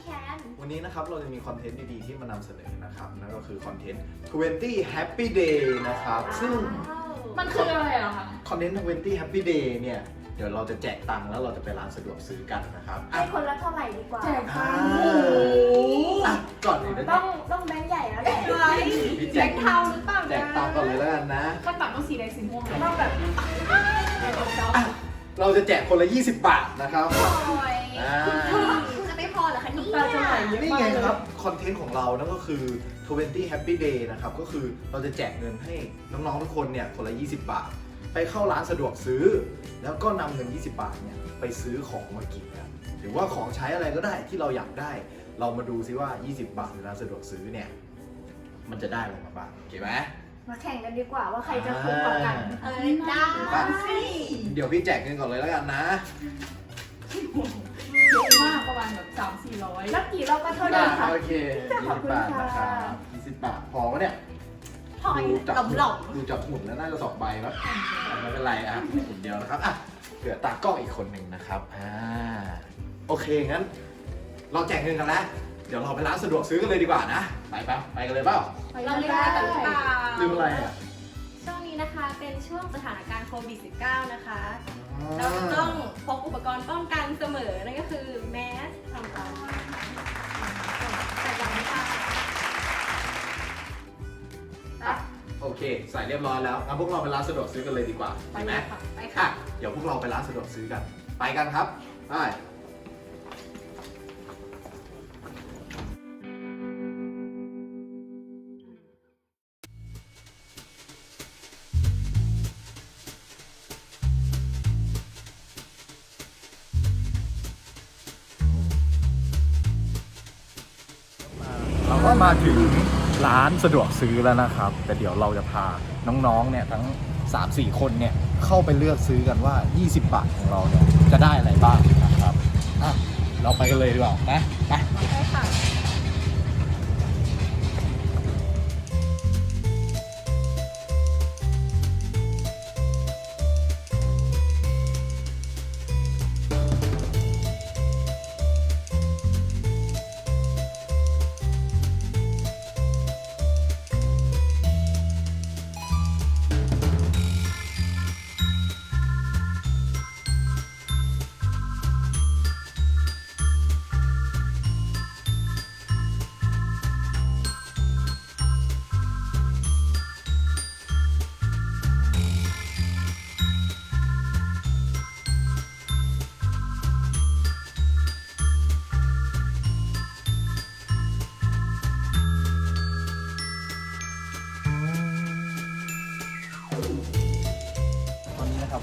พี่แคนวันนี้นะครับเราจะมีคอนเทนต์ดีๆที่มานำเสนอนะครับนั่นก็คือคอนเทนต์ 20 Happy Day นะครับซึ่งมันคืออะไรเหรอคะคอนเทนต์ 20 Happy Day เนี่ยเดี๋ยวเราจะแจกตังค์แล้วเราจะไปร้านสะดวกซื้อกันนะครับให้อะคนละเท่าไหร่ดีกว่า แจกอ่าตังค์โอ้โหอะก่อนอื่นเดี๋ยวต้องต้องแบงค์ใหญ่แล้วแหละพี่แบแจงกค์เทาหรือเปล่าแจกตังค์ก่อนเลยแล้วกันนะ ขั้นต่ำต้องสีแดงสีม่วงต้องแบบอะเราจะแจกคนละ 20 บาทนะครับ โอ้ยอ่า เนี่ยตาจะไหลเยอะนี่มากไงเลยครับ คอนเทนต์ของเรานั่นก็คือ 20 Happy Day นะครับ ก็คือเราจะแจกเงินให้น้องๆ ทุกคนเนี่ยคนละ 20 บาท ไปเข้าร้านสะดวกซื้อ แล้วก็นำเงิน 20 บาทเนี่ยไปซื้อของมากินกันหรือว่าของใช้อะไรก็ได้ที่เราอยากได้ เรามาดูซิว่า 20 บาทในร้านสะดวกซื้อเนี่ย มันจะได้อะไรมาบ้างโอเคไหม มาแข่งกันดีกว่าว่าใครจะคุ้มกว่ากัน เออได้สิเดี๋ยวพี่แจกเงินก่อนเลยแล้วกันนะ เยอะมากประมาณแบบสามสี่ร้อยแล้วกี่เราก็เท่าเดิมค่ะ โอเคขอบคุณ20บาทค่ะนะครับ20บาทพอไหมเนี่ยพอยดูจากหล่อมดูจากหุ่นแล้วน่าจะสองใบครับไม่เป็นไรอะหุ่นเดียวนะครับอะเหลือตากล้องอีกคนหนึ่งนะครับอ่าโอเคงั้น เราแจกเงินกันแล้ว เดี๋ยวเราไปร้านสะดวกซื้อกันเลยดีกว่านะไปปะไปกันเลยเปล่าๆเราเรียกว่ากันหรือเปล่าลืมอะไรอะ ช่วงนี้นะคะเป็นช่วงสถานการณ์โควิด -19 นะคะ เราจะต้องพกอุปกรณ์ป้องกันเสมอ นั่นก็คือแมสต่างๆแต่อย่างนี้ค่ะอะโอเค ใส่เรียบร้อยแล้วงั้นพวกเราไปร้านสะดวกซื้อกันเลยดีกว่าไปดีไหเลมยค่ะไปอะค่ะ เดี๋ยวพวกเราไปร้านสะดวกซื้อกัน ไปกันครับ ไป ก็มาถึงร้านสะดวกซื้อแล้วนะครับ แต่เดี๋ยวเราจะพาน้องๆ เนี่ยทั้ง 3-4 คนเนี่ยเข้าไปเลือกซื้อกันว่า 20 บาทของเราเนี่ยจะได้อะไรบ้างนะครับอะเราไปกันเลยดีกว่านะไปไปค่ะ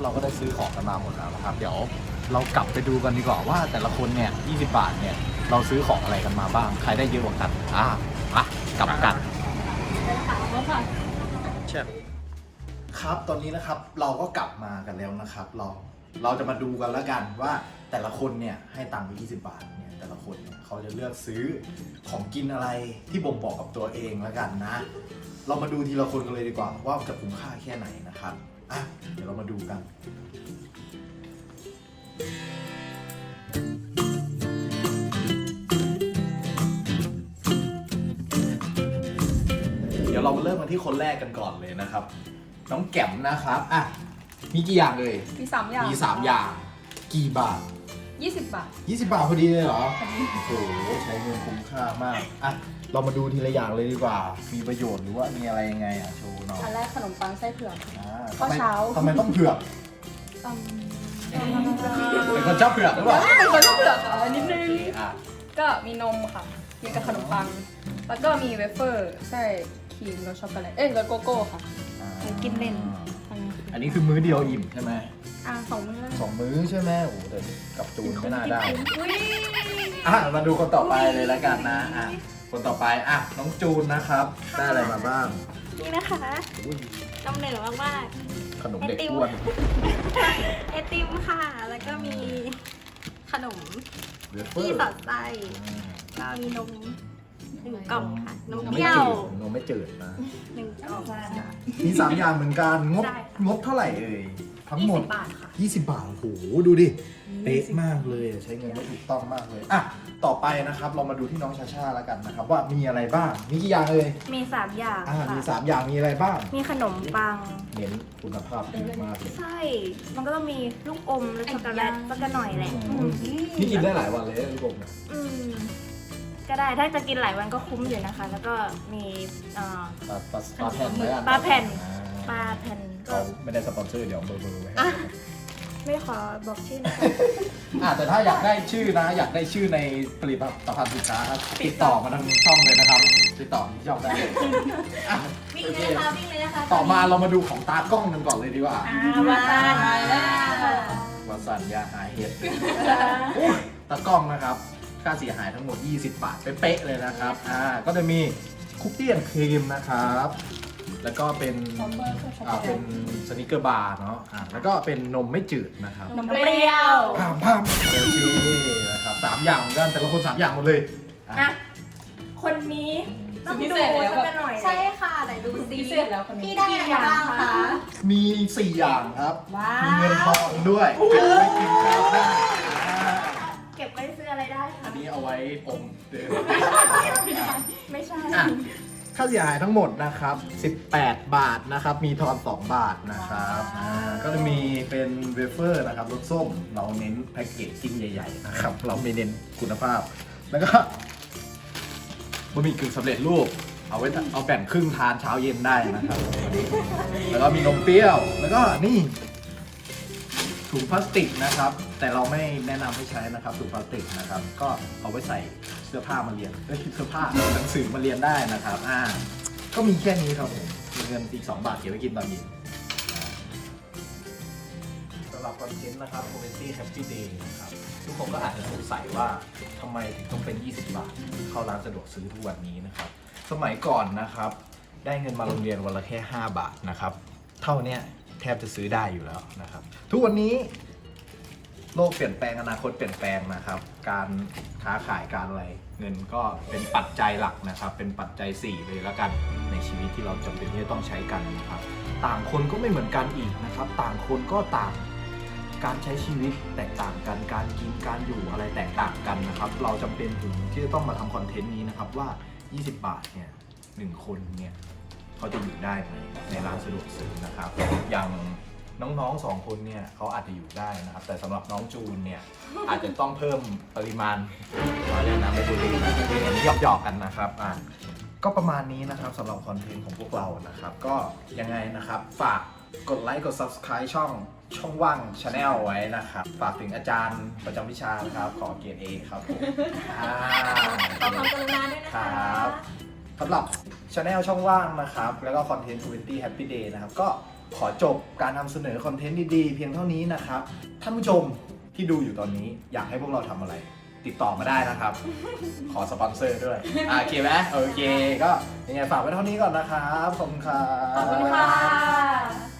เราก็ได้ซื้อของกันมาหมดแล้วนะครับ เดี๋ยวเรากลับไปดูกันดีกว่าว่าแต่ละคนเนี่ย 20 บาทเนี่ย เราซื้อของอะไรกันมาบ้าง ใครได้เยอะกว่ากัน อะอะกลับกันแล้วค่ะครับ ตอนนี้นะครับเราก็กลับมากันแล้วนะครับ เราเราจะมาดูกันแล้วกันว่าแต่ละคนเนี่ยให้ตังค์ไป20 บาทเนี่ยแต่ละคนเนี่ยเขาจะเลือกซื้อของกินอะไรที่บ่งบอกกับตัวเองแล้วกันนะ เรามาดูทีละคนกันเลยดีกว่าว่าจะคุ้มค่าแค่ไหนนะครับ อะเดี๋ยวเรามาดูกันเดี๋ยวเรามาเริ่มกันที่คนแรกกันก่อนเลยนะครับ น้องแก้มนะครับอะมีกี่อย่างเลย มีสามอย่างมี3อย่าง กี่บาท ยี่สิบบาท 20 บาทพอดีเลยเหรอ โอ้โห ใช้เงินคุ้มค่ามาก อะ เรามาดูทีละอย่างเลยดีกว่า มีประโยชน์หรือว่ามีอะไรยังไงอะโชว์หน่อยอันแรกขนมปังไส้เผือก อ่าข้าวเช้าทำไมต้องเผือกอืมเป็นคนชอบเผือกหรือเปล่าเป็นคนชอบเผือกอะนิดนึโองเคอะก็มีนมค่ะ มีกับขนมปัง แล้วก็มีเวเฟอร์ไส้ครีมรสช็อกโกแลต เอ้ยรสโกโก้ค่ะกินเล่น อันนี้คืออันนี้คือมื้อเดียวอิ่มใช่ไหมอ่าสองมื้อสองมื้อใช่ไหมโอ้โหแต่กับจูนไม่น่าได้อุ้ยอะมาดูคนต่อไปเลยแล้วกันนะอะคนต่อไปอะน้องจูนนะครับ ได้อะไรมาบ้างนี่นะคะอุ้ยนำเหนือมากขนมเด็กอ้วนๆไอติมค่ะ แล้วก็มีขนมเวเฟอที่ร์สอดไส้แล้วมีนมหนึ่งกล่องค่ะนมนมเปไม่รี้ยจืวดนมไม่จืดนะหนึ่งกล่อง มีสามอย่างเหมือนกัน งบใช่ค่ะ งบเท่าไหร่เอ่ย ทั้งหมด 20บาทค่ะ 20 บาท โอ้โห ดูดิ เป๊ะมากเลยใช้เงินได้ถูกต้องมากเลย อะ ต่อไปนะครับ เรามาดูที่น้องชาชาแล้วกันนะครับ ว่ามีอะไรบ้าง มีกี่อย่างเลยมีสามอย่างอ่า ค่ะ มีสามอย่าง มีอะไรบ้าง มีขนมปัง เน้นคุณภาพดีมากเลยไส้มันก็ต้องมีลูกอมและช็อกโกแลตสักหน่อยแหละอืม นี่กินได้หลายวันเลยลูกผมเนี่ย อืม ก็ได้ถ้าจะกินหลายวันก็คุ้มอยู่นะคะ แล้วก็มีเอ่อ ปลาปลาปลาแผ่นไว้อัปลาแผ่นอ่ปลาแผ่นก็เขาไม่ได้สปอนเซอร์เดี๋ยวเบอร์เบอร์ไว้ให้ ไม่ขอบอกชื่อนะคะ อะแต่ถ้าอยากได้ชื่อนะ อยากได้ชื่อในผลิตภัณฑ์สินค้าครับติดต่อมาทางช่องเลยนะครับ ติดต่อที่ช่องได้อะวิ่งโอเลเคยนะคะวิ่งเลยนะคะต่อมาเรามาดูของตากล้องกันก่อนเลยดีกว่าอ่ามาตา มาแล้ว วาสันยาหายเห็ดโอ้ยตากล้องนะครับ ค่าเสียหายทั้งหมด 20 บาท เป๊ะๆเลยนะครับ อ่า ก็จะมีคุกกี้แอนด์ครีมนะครับ แล้วก็เป็น อ่า เป็นสนิเกอร์บาร์เนาะ อ่า แล้วก็เป็นนมไม่จืดนะครับนมเปรี้ยว พามพามโอเคนะครับสามอย่างเหมือนกัน แต่ละคนสามอย่างหมดเลยอะ อะ คนนี้ต้องพิดูเศษแล้วสักหน่อย ใช่ค่ะไหนดูซิพิเศษแล้วคนนี้ พี่ได้อะไรบ้างคะมี 4 อย่างครับ ว้ามีเงินทว องด้วยเก็บไว้กินข้าวได้ ออะไรได้อัคะนนี้เอาไว้อมเดินไม่ใช่ อะค่าเสียหายทั้งหมดนะครับ 18 บาทนะครับ มีทอน 2 บาทนะครับอ่าก็จะมีเป็นเวเฟอร์นะครับรสส้ม เราเน้นแพ็กเกจจิ้งใหญ่ๆนะครับ เราไม่เน้นคุณภาพ แล้วก็บะหมี่กึ่งสำเร็จรูป เอาไว้เอาแบ่งครึ่งทานเช้าเย็นได้นะครับวันนี้แล้วก็มีนมเปรี้ยว แล้วก็นี่ ถุงพลาสติกนะครับ แต่เราไม่แนะนำให้ใช้นะครับถุงพลาสติกนะครับ ก็เอาไว้ใส่เสื้อผ้ามาเรียนเอ้ยเสื้อผ้าหนังสือมาเรียนได้นะครับอ่าก็มีแค่นี้ครับผมมีเงินอีก 2 บาทเก็บไว้กินตอนเย็นสำหรับคอนเทนต์นะครับ c o m m e n t y Happy Day นะครับทุกคนก็อาจจะสงสัยว่าทำไมถึงต้องเป็น 20 บาท เข้าร้านสะดวกซื้อทุกวันนี้นะครับ สมัยก่อนนะครับ ได้เงินมาโรงเรียนวันละแค่ 5 บาทนะครับ เท่าเนี้ย แทบจะซื้อได้อยู่แล้วนะครับ ทุกวันนี้โลกเปลี่ยนแปลงอนาคตเปลี่ยนแปลงนะครับ การค้าขายการอะไรเงินก็เป็นปัจจัยหลักนะครับ เป็นปัจจัย 4 เลยแล้วกันในชีวิตที่เราจำเป็นที่จะต้องใช้กันนะครับ ต่างคนก็ไม่เหมือนกันอีกนะครับ ต่างคนก็ต่างการใช้ชีวิตแตกต่างกันการกินการอยู่อะไรแตกต่างกันนะครับ เราจำเป็นถึงที่จะต้องมาทำคอนเทนต์นี้นะครับว่า 20 บาทเนี่ยหนึ่งคนเนี่ย เขาจะอยู่ได้ไหมในร้านสะดวกซื้อนะครับอย่างน้องๆสองคนเนี่ยเขาอาจจะอยู่ได้นะครับ แต่สำหรับน้องจูนเนี่ย อาจจะต้องเพิ่มปริมาณขอเรียกนะไม่พูดดีหยอกๆกันนะครับอะก็ประมาณนี้นะครับสำหรับคอนเทนต์ของพวกเรานะครับ ก็ยังไงนะครับ ฝากกดไลค์กด subscribe ช่องช่องว่างชาแนลไว้นะครับ ฝากถึงอาจารย์ประจำวิชานะครับ ขอเกียรติเอครับผมอ่าขอความกรุณาด้วยนะครคะับ สำหรับช anel ช่องว่างนะครับ แล้วก็คอนเทนต์20 Happy Day นะครับ ก็ขอจบการนำเสนอคอนเทนต์ดีๆ เพียงเท่านี้นะครับ ท่านผู้ชมที่ดูอยู่ตอนนี้อยากให้พวกเราทำอะไร ติดต่อมาได้นะครับ ขอสปอนเซอร์ด้วยอะโอเคไหมโอเค ก็ยังไงฝากไว้เท่านี้ก่อนนะครับ ขอบคุณครับ ขอบคุณค่ะ